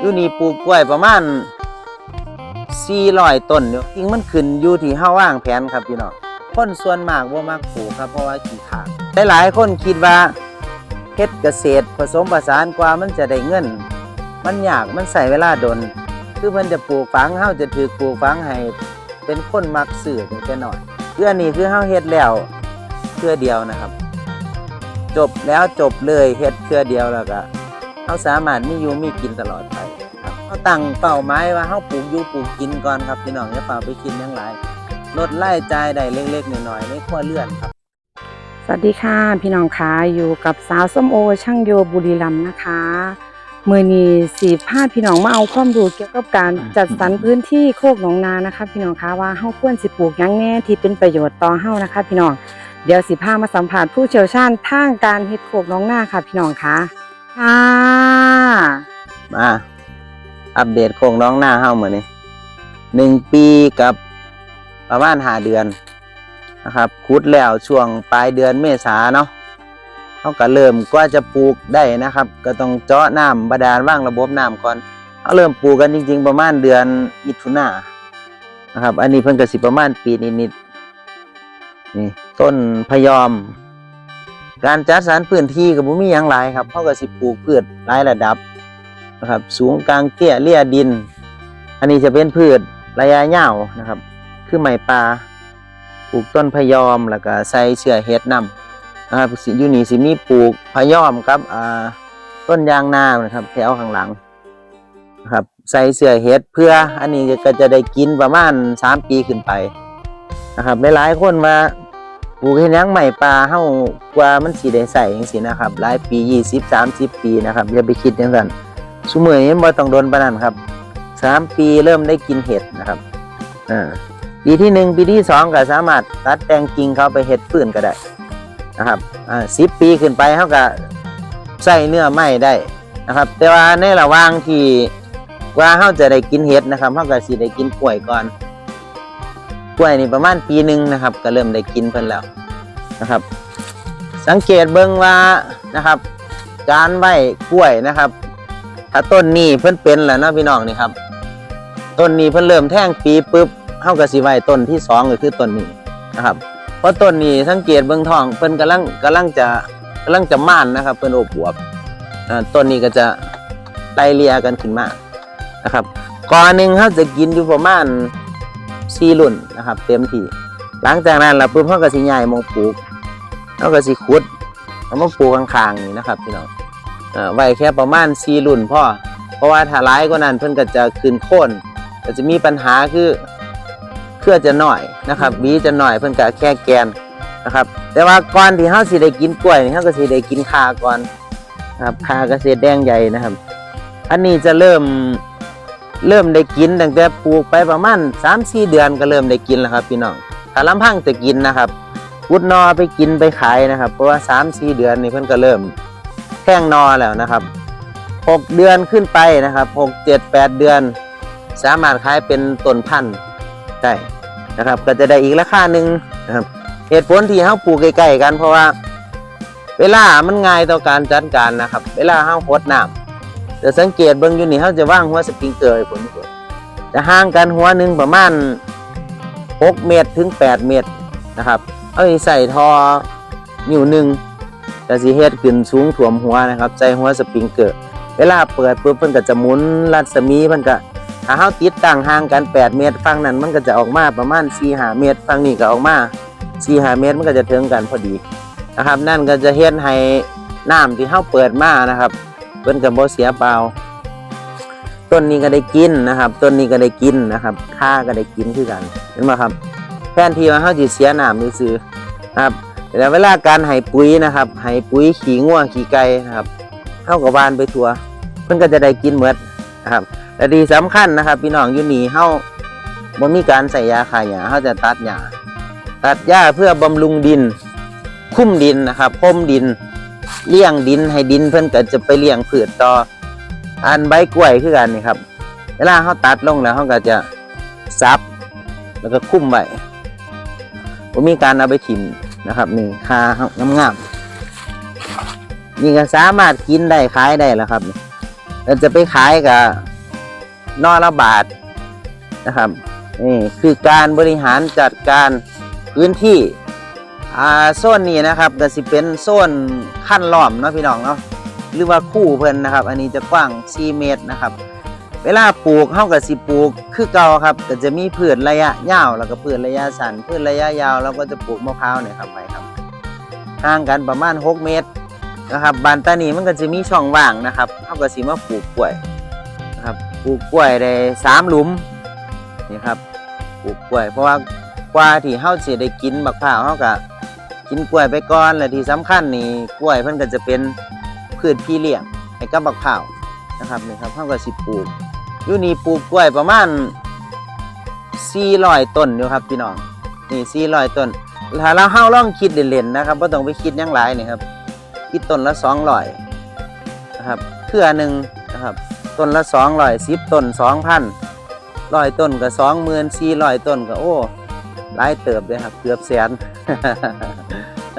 อยู่นี่ปลูกกล้วยประมาณ400ต้นอยู่จริงมันขึ้นอยู่ที่เฮาวางแผนครับพี่น้องคนส่วนมากบ่มักปลูกครับเพราะว่าขี้ขลาดหลายๆคนคิดว่าเฮ็ดเกษตรผสมผสานกว่ามันจะได้เงิน มันยากมันใส่เวลาดน คือเพิ่นจะปลูกฝังเฮาจะถือปลูกฝังให้เป็นคนมักซื้อนี่แค่น้อยคืออันนี้คือเฮาเฮ็ดแล้วเพื่อเดียวนะครับ จบแล้วจบเลยเฮ็ดเพื่อเดียวแล้วก็ เฮาสามารถมีอยู่มีกินตลอดไปครับเฮาตั้งเป้าหมายว่าเฮาปลูกอยู่ปลูกกินก่อนครับพี่น้องอย่าเฝ้าไปคิดหยังหลายลดรายจ่ายได้เล็กๆน้อยๆในครัวเรือนครับสวัสดีค่ะพี่น้องคะอยู่กับสาวส้มโอ ช่างโยบุรีรัมนะคะมือนีสีพาพี่น้องมาเอาความรู้เกี่ยวกับการจัดสรรพื้นที่โคกหนองนานะคะ พี่น้องคะว่าเฮาควรสิปลูกยังแน่ที่เป็นประโยชน์ต่อเฮานะคะ พี่น้องเดี๋ยวสิพามาสัมผัสผู้เชี่ยวชาญทางการเฮ็ดโคกหนองนาค่ะ พี่น้องคะ ค่ะ มาอัปเดตโครงน้องหน้าเฮ้าเหมือนนี้หนึ่งปีกับประมาณห้าเดือนนะครับคุดแล้วช่วงปลายเดือนเมษาเนาะเขาก็เริ่มกว่าจะปลูกได้นะครับ ก็ต้องเจาะน้ำบาดาลว่างระบบน้ำก่อนเขาเริ่มปลูกกันจริง ๆ ประมาณเดือนมิถุนานะครับ อันนี้เพิ่งกระสิประมาณปีนิดๆนี่ต้นพยอม การจัดสรรพื้นที่กับบุมีหยังหลายครับเขาก็สิปลูกพืชหลายระดับนะครับสูงกลางเตี้ยเลี่ยดิน อันนี้จะเป็นพืชระยะยาวนะครับ คือไม้ป่าปลูกต้นพยอมแล้วก็ใส่เสื้อเฮ็ดนำนะครับสิยูนี่สิมีปลูกพยอมครับอ่าต้นยางนานะครับ แถวข้างหลังนะครับใส่เสื้อเฮ็ดเพื่ออันนี้ก็จะได้กินประมาณสามปีขึ้นไปนะครับหลายๆคนมา ปลูกเฮ็ดยังใหม่ปลาเฮากว่ามันสิได้ใส่จังซี่นะครับ หลายปี 20 30 ปีนะครับอย่าไปคิดจังซั่นซุมื้อนี้บ่ต้องโดนปานนั้นครับ 3 ปีเริ่มได้กินเห็ดนะครับอ่าปีที่ 1 ปีที่ 2 ก็สามารถตัดแต่งกิ่งเขาไปเฮ็ดฟืนก็ได้นะครับอ่า10 ปีขึ้นไปเฮาก็ใส่เนื้อไม้ได้นะครับ แต่ว่าในระหว่างที่กว่าเฮาจะได้กินเห็ดนะครับเฮาก็สิได้กินกล้วยก่อน กล้วยนี่ประมาณปีหนึ่งนะครับ ก็เริ่มได้กินเพิ่นแล้วนะครับ สังเกตเบิ่งว่านะครับ การไหว้กล้วยนะครับ ถ้าต้นนี้เพิ่นเป็นแล้วนาะพี่น้องนี่ครับ ต้นนี้เพิ่นเริ่มแท่งปีปุ๊บเฮาก็สิไหว้ต้นที่สองก็คือต้นนี้นะครับเพราะต้นนี้สังเกตเบิ่งทองเพิ่นกำลังกำลังจะกำลังจะม่านนะครับ เพิ่นโอบอวบอ่าต้นนี้ก็จะไล่เลียกันขึ้นมานะครับก่อนหนึ่งเขาจะกินอยู่ประมาณ สี่รุ่นนะครับ เต็มที่หลังจากนั้นเราปุ๊บเขาก็สิย้ายหมองปลูกเขาก็สิขุดเอามาปลูกข้างๆนี่นะครับพี่น้องเอ่อไว้แค่ประมาณสี่รุ่นพ่อเพราะว่าถ้าร้ายกว่านั้นเพิ่นก็จะขึ้นโค่นก็จะมีปัญหาคือเครือจะหน่อยนะครับบีจะหน่อยเพิ่นก็แค่แกนนะครับ แต่ว่าก่อนที่เฮาสิได้กินกล้วยนี่เฮาก็สิได้กินคาก่อนครับคาเกษตรแดงใหญ่นะครับ อันนี้จะเริ่ม เริ่มได้กินตั้งแต่ปลูกไปประมาณสามสี่เดือนก็เริ่มได้กินแล้วครับ พี่น้องถ้าลำพังจะกินนะครับพุดนอไปกินไปขายนะครับ เพราะว่าสามสี่เดือนนี่เพิ่นก็เริ่มแท่งนอแล้วนะครับหกเดือนขึ้นไปนะครับหกเจ็ดแปดเดือน สามารถขายเป็นต้นพันธุ์ได้นะครับ ก็จะได้อีกราคาหนึ่งนะครับเหตุผลที่เฮาปลูกใกล้ๆกันเพราะว่า เวลามันง่ายต่อการจัดการนะครับ เวลาเฮาหดน้ำ จะสังเกตเบิ่งอยู่นี่เขาจะว่างหัวสปริงเกอร์ให้ผลผลจะห่างกันหัวหนึ่งประมาณ 6 เมตรถึง 8 เมตรนะครับ เอาใส่ทอนิ้วหนึ่งจะสีเฮ็ดขึ้นสูงถ่วมหัวนะครับใส่หัวสปริงเกอร์ เวลาเปิดปุ๊บเพิ่นก็จะหมุนรัศมีเพิ่นก็ถ้าเฮาติดตั้งห่างกัน 8 เมตรฝั่งนั้นมันก็จะออกมาประมาณ4-5เมตรฝั่งนี้ก็ออกมา4-5เมตรมันก็จะถึงกันพอดีนะครับ นั่นก็จะเฮ็ดให้น้ำที่เฮาเปิดมานะครับ เพิ่นกับบ่เสียเปล่า ต้นนี้ก็ได้กินนะครับ ต้นนี้ก็ได้กินนะครับข้าก็ได้กินคือกัน เห็นไหมครับแทนที่ว่าเฮาสิเสียน้ำซื่อๆนะครับแต่เวลาการให้ปุ๋ยนะครับให้ปุ๋ยขี้งัวขี้ไก่นะครับเฮากับบ้านไปทั่วเพิ่นก็จะได้กินหมดนะครับและที่สำคัญนะครับ พี่น้องอยู่นี่เฮาบ่มีการใส่ยาฆ่าหญ้าเฮาจะตัดหญ้าตัดหญ้าเพื่อบำรุงดิน คุ้มดินนะครับพรมดิน เลี้ยงดินให้ดินเพิ่นก็จะไปเลี้ยงพืชต่อ อันใบกล้วยคือกันนี่ครับ เวลาเขาตัดลงแล้วเขาก็จะซับ แล้วก็คุ้มไว้ผมมีการเอาไปถิ่มนะครับนี่คาเฮางามๆนี่ก็สามารถกินได้ขายได้แล้วครับเราจะไปขายกับนอละบาทนะครับนี่คือการบริหารจัดการพื้นที่ อ่าโซนนี้นะครับก็สิเป็นโซนขั้นล้อมเนาะพี่น้องเนาะหรือว่าคู่เพิ่นนะครับ อันนี้จะกว้าง 4 เมตรนะครับ เวลาปลูกเฮาก็สิปลูกคือเก่าครับก็จะมีพืชระยะยาวแล้วก็พืชระยะสั้นพืชระยะยาวเราก็จะปลูกมะพร้าวเนี่ยครับไปครับห่างกันประมาณ 6 เมตรนะครับบานตานีมันก็จะมีช่องว่างนะครับเฮาก็สิมาปลูกกล้วยนะครับปลูกกล้วยได้สามหลุมนี่ครับปลูกกล้วย เพราะว่ากว่าที่เฮาสิได้กินบักพร้าวเฮาก็ กินกล้วยไปก่อนและที่สำคัญนี่กล้วยเพิ่นก็จะเป็นพืชพี่เลี้ยงให้กับบักพร้าวนะครับนี่ครับเฮาก็สิปลูกอยู่นี่ปลูกกล้วยประมาณ400ต้นอยู่ครับพี่น้องนี่400ต้นถ้าเราเฮาลองคิดเล่นๆนะครับบ่ต้องไปคิดหยังหลายนี่ครับคิดต้นละ200นะครับเครือหนึงนะครับต้นละ210ต้น2,000ร้อยต้นก็20,000ต้นก็โอ้หลายเติบเลยครับเกือบแสน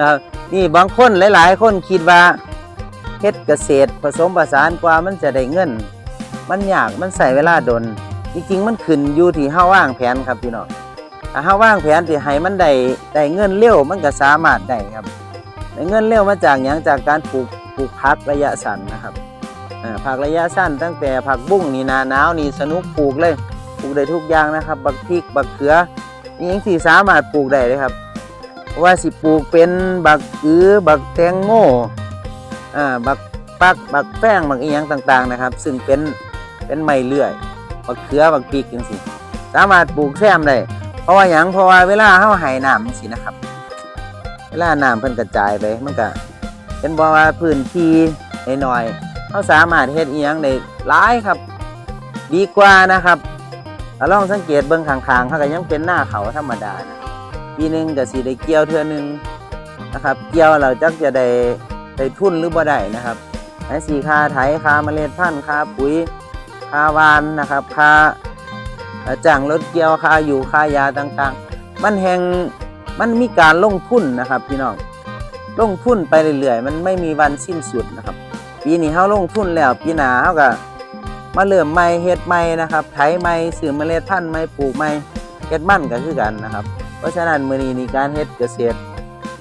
ครับนี่บางคนหลาย ๆ คนคิดว่าเฮ็ดเกษตรผสมผสานกว่ามันจะได้เงิน มันยากมันใส่เวลาดนจริงๆมันขึ้นอยู่ที่เฮาว่างแผนครับพี่น้องถ้าเฮาว่างแผนที่ให้มันได้ได้เงินเร็วมันก็สามารถได้ครับได้เงินเร็วมาจากหยังจากการปลูกปลูกผักระยะสั้นนะครับผักระยะสั้นตั้งแต่ผักบุ้งนี่นาหนาวนี่สนุกปลูกเลยปลูกได้ทุกอย่างนะครับ บักพริกบักเขือนี่ยังที่สามารถปลูกได้เลยครับ ว่าสิปลูกเป็นบักอือบักแตงโมอ่าบักปักบักแป้งบักอีหยังต่างๆนะครับ ซึ่งเป็นเป็นไม้เลื่อยบักเขือบักพริกจังซี่สามารถปลูกแซมได้เพราะว่าหยังเพราะว่าเวลาเฮาให้น้ำจังซี่นะครับ เวลาน้ำเพิ่นกระจายไปมันก็เป็นบ่ว่าพื้นที่น้อยๆเฮาสามารถเฮ็ดอีหยังได้หลายครับ ดีกว่านะครับลองสังเกตเบิ่งข้างๆเขาก็ยังเป็นหน้าเขาธรรมดานะ ปีหนึ่งก็สิได้เกี่ยวเทื่อหนึงนะครับ เกี่ยวเราจักจะได้ได้ทุนหรือบ่ได้นะครับไอ้สีค่าไถค่าเมล็ดพันธุ์ค่าปุ๋ยค่าวานนะครับค่าจ้างรถเกี่ยวค่าอยู่ค่ายาต่างๆ มันแหงมันมีการลงทุนนะครับพี่น้องลงทุนไปเรื่อยๆ มันไม่มีวันสิ้นสุดนะครับ ปีนี้เฮาลงทุนแล้วปีหน้าเฮาก็มาเริ่มใหม่เฮ็ดใหม่นะครับไถใหม่ซื้อเมล็ดพันธุ์ใหม่ปลูกใหม่เฮ็ดมันก็คือกันนะครับ เพราะฉะนั้นมื้อนี้นี่การเฮ็ดเกษตร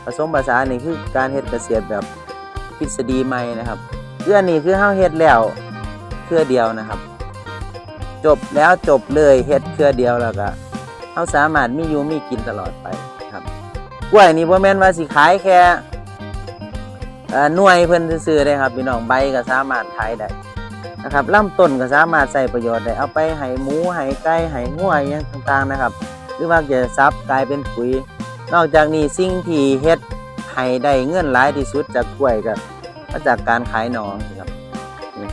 ผสมผสานนี่คือการเฮ็ดเกษตรแบบทฤษฎีใหม่นะครับเคืออันนี้คือเฮาเฮ็ดแล้วเครือเดียวนะครับ จบแล้วจบเลยเฮ็ดเครือเดียวแล้วก็เฮาสามารถมีอยู่มีกินตลอดไปครับกล้วยนี่บ่แม่นว่าสิขายแค่เอ่อหน่วยเพิ่นซื่อได้ครับพี่น้องใบก็สามารถขายได้นะครับลำต้นก็สามารถใช้ประโยชน์ได้เอาไปให้หมูให้ไก่ให้งัวอหยังต่างๆนะครับ หรือว่าจะซับกลายเป็นปุ๋ย นอกจากนี้สิ่งที่เฮ็ดให้ได้เงินหลายที่สุดจากกล้วยก็มาจากการขายหนอครับนี่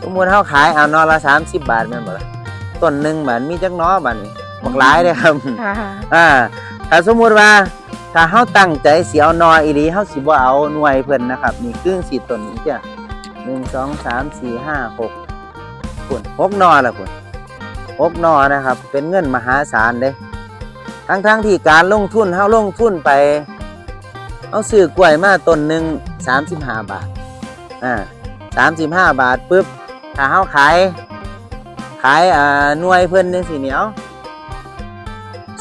สมมุติเฮาขายเอาหนอละ30บาทแม่นบ่ล่ะต้นหนึงบัดมีจักหนอบัดนี้บักหลายเด้อครับค่ะอ่าถ้าสมมุติว่าถ้าเฮาตั้งใจสิเอาหนออีหลีเฮาสิบ่เอาหน่วยเพิ่นนะครับนี่ครึ่งสี่ต้นนี้จ้ะหนึ่งสองสามสี่ห้าหกพุ่นหกหนอละพุ่นห กหนอนะครับ เป็นเงินมหาศาลเด้ทั้งทั้งๆที่การลงทุนเฮาลงทุนไปเอาซื้อกล้วยมาต้นหนึ่งสามสิบห้าบาทอ่าสามสิบห้าบาทปุ๊บถ้าเฮาขาย ขายอ่าหน่วยเพิ่นจังซี่เหนียว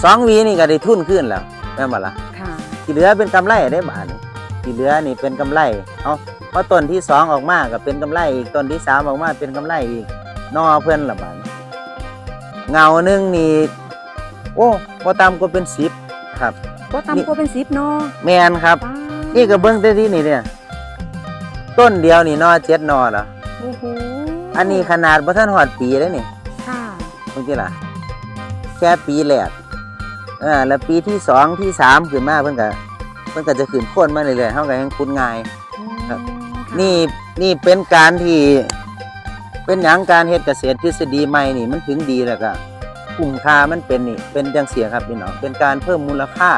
สองหวีนี่ก็ได้ทุนขึ้นแล้วแม่นบ่ล่ะค่ะที่เหลือเป็นกำไรได้บาทนี่ที่เหลือนี่เป็นกำไรเอาเพราะต้นที่สองออกมาก็เป็นกำไรอีกต้นที่สามออกมาเป็นกำไรอีกนอเพื่อนละบาทนี่ เงาหนึงนี่โอ้พอตามก็เป็นสิบครับก็ตำก็เป็นซิปเนาะแมนครับป้านี่ก็เบิ้งแต่ที่นี่เนี่ย ต้นเดียวนี่นอเจ็ดนอเหรอโอ้โหอันนี้ขนาดบ่ทันหอดปีแล้วนี่ค่ะเมื่อกี้ล่ะ แค่ปีแรกอ่าแล้วปีที่สองที่สามขึ้นมาเพิ่นก็เพิ่นก็จะขึ้นโค้นมาเรื่อยๆเฮาก็ยังคุ้นง่ายครับอืมค่ะนี่นี่เป็นการที่ เป็นหยังการเฮ็ดเกษตรทฤษฎีใหม่นี่มันถึงดีแล้วก็คุ้มค่ามันเป็นนี่เป็นจังเสียครับพี่น้องเป็นการเพิ่มมูลค่า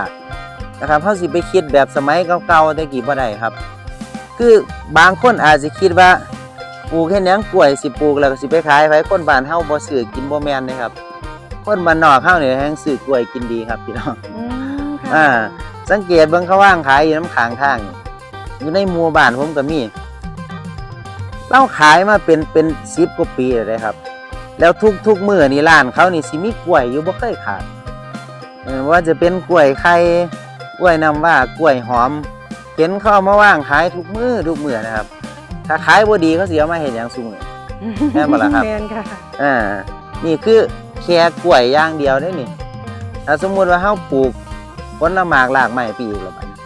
นะครับเฮาสิไปคิดแบบสมัยเก่าๆแต่กี้บ่ได้ครับ คือบางคนอาจจะคิดว่าปลูกแค่หยังกล้วยสิปลูกแล้วก็สิไปขายไผคนบ้านเฮาบ่ซื้อกินบ่แม่นเด้ครับ คนบ้านนอกเฮานี่แฮงซื้อกล้วยกินดีครับพี่น้องอืมค่ะอ่าสังเกตเบิ่งเขาว่างขายอยู่น้ำขางทางนี่อยู่ในหมู่บ้านผมก็มี เราขายมาเป็นเป็นสิบกว่าปีแล้วเลยครับ แล้วทุกทุกมื้อนี่ร้านเขานี่สิมีกล้วยอยู่บ่เคยขาดเออว่าจะเป็นกล้วยไข่กล้วยน้ำว่ากล้วยหอมเห็นเขาเอามาว่างขายทุกมื้อทุกมื้อนะครับ ถ้าขายบ่ดีเขาสิเอามาเฮ็ดหยังซุมื้อแม่นบ่ล่ะครับแม่นค่ะอ่านี่คือแค่กล้วยอย่างเดียวได้นี่ถ้าสมมุติว่าเฮาปลูกผลหมากหลากไม้ไปอีกแล้วบัดนี้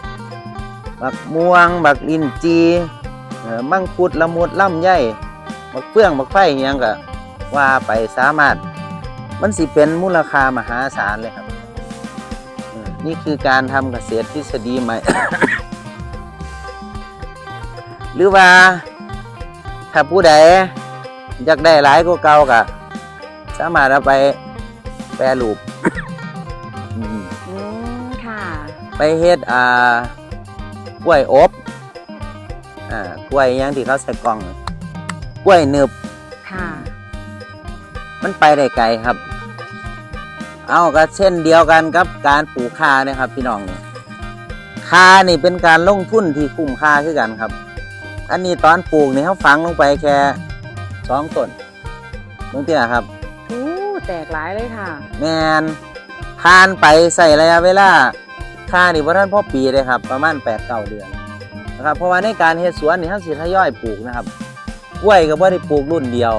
บักม่วงบักลินจีเอ่อ มังคุดละมุดลำไยบักเฟื่องบักไฟอิหยังก็ว่าไปสามารถ มันสิเป็นมูลค่ามหาศาลเลยครับเออนี่คือการทำเกษตรทฤษฎีใหม่ หรือว่า ถ้าผู้ใดอยากได้หลายกว่าเก่าก็สามารถเอาไปแปรรูปอืมอืมค่ะ ไปเฮ็ดอ่ากล้วยอบ อ่ากล้วยหยังที่เขาใส่กล่องกล้วยหนึบค่ะ มันไปได้ไกลครับ เอาก็เช่นเดียวกันกับการปลูกคาเนี่ยครับ พี่น้องเนี่ยคานี่เป็นการลงทุนที่คุ้มค่าคือกันครับ อันนี้ตอนปลูกนี่เขาฝังลงไปแค่สองต้นเมื่อกี้นะครับอู้แตกหลายเลยค่ะ แมนทานไปใส่ระยะเวลาค่านี่ว่าท่านพ่อปีเลยครับ ประมาณ8ปดเก้าเดือน นะครับเพราะว่าในการเฮ็ดสวนนี่ท่านสิทยอยปลูกนะครับกล้วยก็บ่ได้ปลูกรุ่นเดียว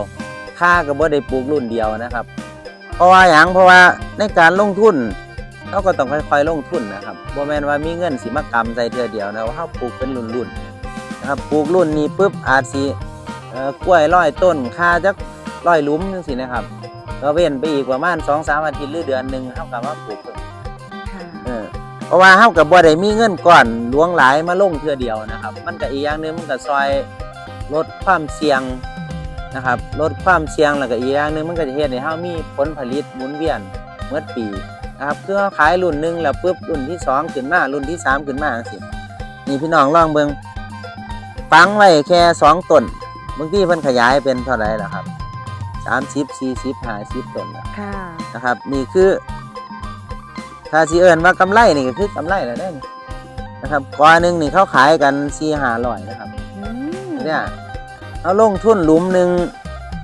ข้าก็บ่ได้ปลูกรุ่นเดียวนะครับ เพราะว่าหยังเพราะว่าในการลงทุนเราก็ต้องค่อยๆลงทุนนะครับบ่แม่นว่ามีเงินสิมากำใส่เทื่อเดียวนะว่าเฮาปลูกเป็นรุ่นๆนะครับปลูกรุ่นนี้ปุ๊บอาจสิเอ่อกล้วยร้อยต้นค่าจักร้อยหลุมจังซี่นะครับก็เว้นไปอีกประมาณสองสามอาทิตย์หรือเดือนหนึ่งเท่ากับว่าปลูกเพิ่มค่ะเออ เพราะว่าเท่ากับบ่ได้มีเงินก่อนหลวงหลายมาลงเทื่อเดียวนะครับ มันก็อีกอย่างหนึงมันก็ซอยลดความเสี่ยงนะครับลดความเสี่ยงแล้วก็อีกอย่างหนึงมันก็จะเฮ็ดให้เฮามีผลผลิตหมุนเวียนเมื่อปีนะครับคือเฮาขายรุ่นหนึงแล้วปุ๊บรุ่นที่สองขึ้นมารุ่นที่สามขึ้นมาจังซี่นี่พี่น้องลองเบิ่งฟังไว้แค่สองต้นบางทีเพิ่นขยายเป็นเท่าไหร่ล่ะครับสามสิบสี่สิบห้าสิบต้นแล้วค่ะ นะครับนี่คือ ถ้าสิเอินว่ากำไรนี่ก็คือกำไรแล้วได้นี่นะครับกว่าหนึ่งนี่เขาขายกันสี่ห้าร้อยนะครับอืมเนี่ยเอาลงทุนหลุมหนึ่ง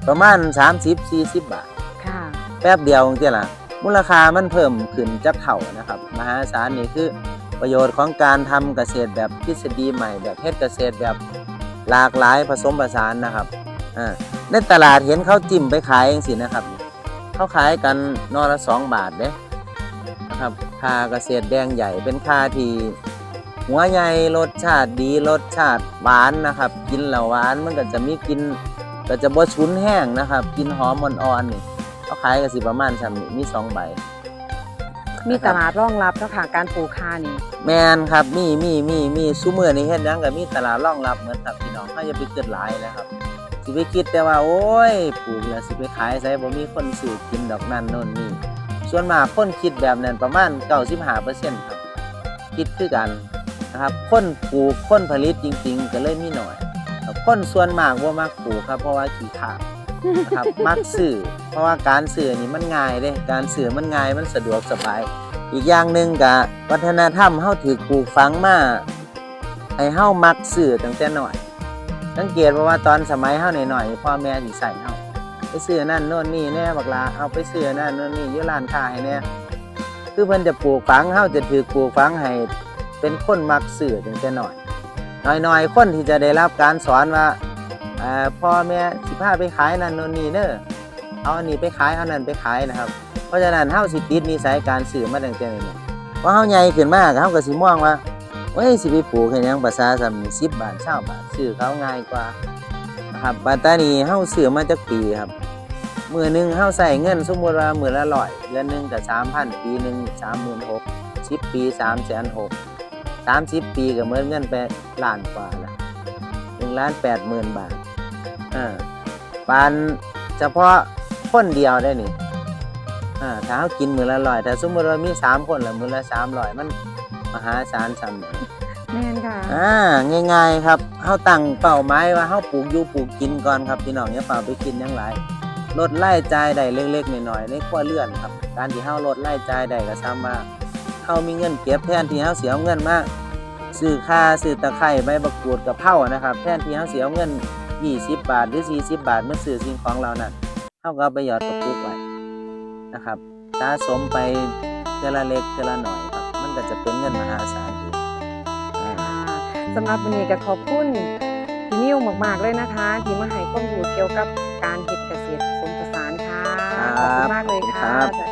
ประมาณสามสิบสี่สิบบาทค่ะแป๊บเดียวจริงๆล่ะมูลค่ามันเพิ่มขึ้นจักเท่านะครับ มหาศาลนี่คือประโยชน์ของการทำเกษตรแบบทฤษฎีใหม่แบบเฮ็ดเกษตรแบบหลากหลายผสมผสานนะครับอ่าในตลาดเห็นเขาจิ้มไปขายเองสินะครับเขาขายกันนอละสองบาทเด้ นะครับค่าเกษตรแดงใหญ่เป็นค่าที่หัวใหญ่รสชาติดีรสชาติหวานนะครับ กินแล้วหวานมันก็จะมีกลินก็จะบ่ชุนแห้งนะครับ กินหอมอ่อนๆนี่เขาขายกันสิประมาณซ้ำนี่มีสองใบมีตลาดรองรับแล้วค่ะการปลูกคานี่แมนครับมีมีมีมีซูเมอร์นี่เฮ็ดหยังก็มีตลาดรองรับเหมือนครับพี่น้องถ้าอย่าไปคิดหลายนะครับสิไปคิดแต่ว่าโอ้ยปลูกแล้วสิไปขายไสบ่มีคนซื้อกินดอกนั่นโน่นนี่ ส่วนมากคนคิดแบบนั้นประมาณ 95%ครับ คิดคือกันนะครับคนปลูกคนผลิตจริง ๆ ก็เลยมีหน่อยคนส่วนมากบ่ามักปลูกครับ เพราะว่าขี้ขาดนะครับมักซื้อเพราะว่าการซื้อนี่มันง่ายเด้การซื้อมันง่ายมันสะดวกสบาย อีกอย่างหนึ่งกะวัฒนธรรมเฮาถูกปลูกฝังมาให้เฮามักซื้อตั้งแต่หน้อยสังเกตว่าว่าตอนสมัยเฮาหน่อยๆพ่อแม่สิใส่เฮา ซื้อนั่นโน่นนี่แน่บักลาเอาไปซื้อนั่นโน่นนี่อยู่ร้านค้าให้แน่คือเพิ่นจะปลูกฝังเฮาจะถูกปลูกฝังให้เป็นคนมักซื้อตั้งแต่น้อยน้อยๆคนที่จะได้รับการสอนว่าอ่อพ่อแม่สิพาไปขายนั่นโน่นนี่เด้อเอาอันนี้ไปขายเอานั่นไปขายนะครับ เพราะฉะนั้นเฮาสิติดนิสัยการซื้อมาตั้งแต่น้อยๆพอเฮาใหญ่ขึ้นมากเฮาก็สิมองว่าเฮ้ยสิไปปลูกให้ยังภาษาซ้ำนี่10บาท20บาทซื้อเขาง่ายกว่านะครับบัดตานี้เฮาซื้อมาจักปีครับ มื้อหนึงเฮาใส่เงินสมมุติว่ามื้อละ100เดือนหนึงก็3,000ปีหนึง36,000 10ปี3,600 30ปีก็เหมือนเงินไปล้านกว่าละ1ล้าน80,000บาทอ่าปานเฉพาะคนเดียวได้นี่อ่าถ้าเขากินมือละร้อยแต่สมมติว่ามีสามคนละมือละสามร้อยมันมหาศาลซ้ำเนี่ยแม่นค่ะอ่าง่าย ๆ ครับเขาตั้งเป้าหมายว่าเขาปลูกอยู่ปลูกกินก่อนครับพี่น้องอย่าเปล่าไปกินหยังหลาย ลดรายจ่ายได้เล็กๆน้อยๆในครัวเรือนครับ การที่เขาลดรายจ่ายได้ก็ซ้ำว่าเขามีเงินเก็บแทนที่เขาเสียเงินมาซื้อค่าซื้อตะไคร้ใบบักกูดกับเผานะครับ แทนที่เขาเสียเงิน 20 บาทหรือ 40 บาทมาซื้อสิ่งของเรานั้นเฮาก็ไปหยอดกระปุกไว้นะครับสะสมไปเทื่อละเล็กเทื่อละหน่อยครับ มันก็จะเป็นเงินมหาศาลองอ่สำหรับวันนี้ก็ขอบคุณพี่นิวมากๆเลยนะคะ ที่มาให้ความรู้เกี่ยวกับการเฮ็ดเกษตร ขอบคุณมากเลยค่ะ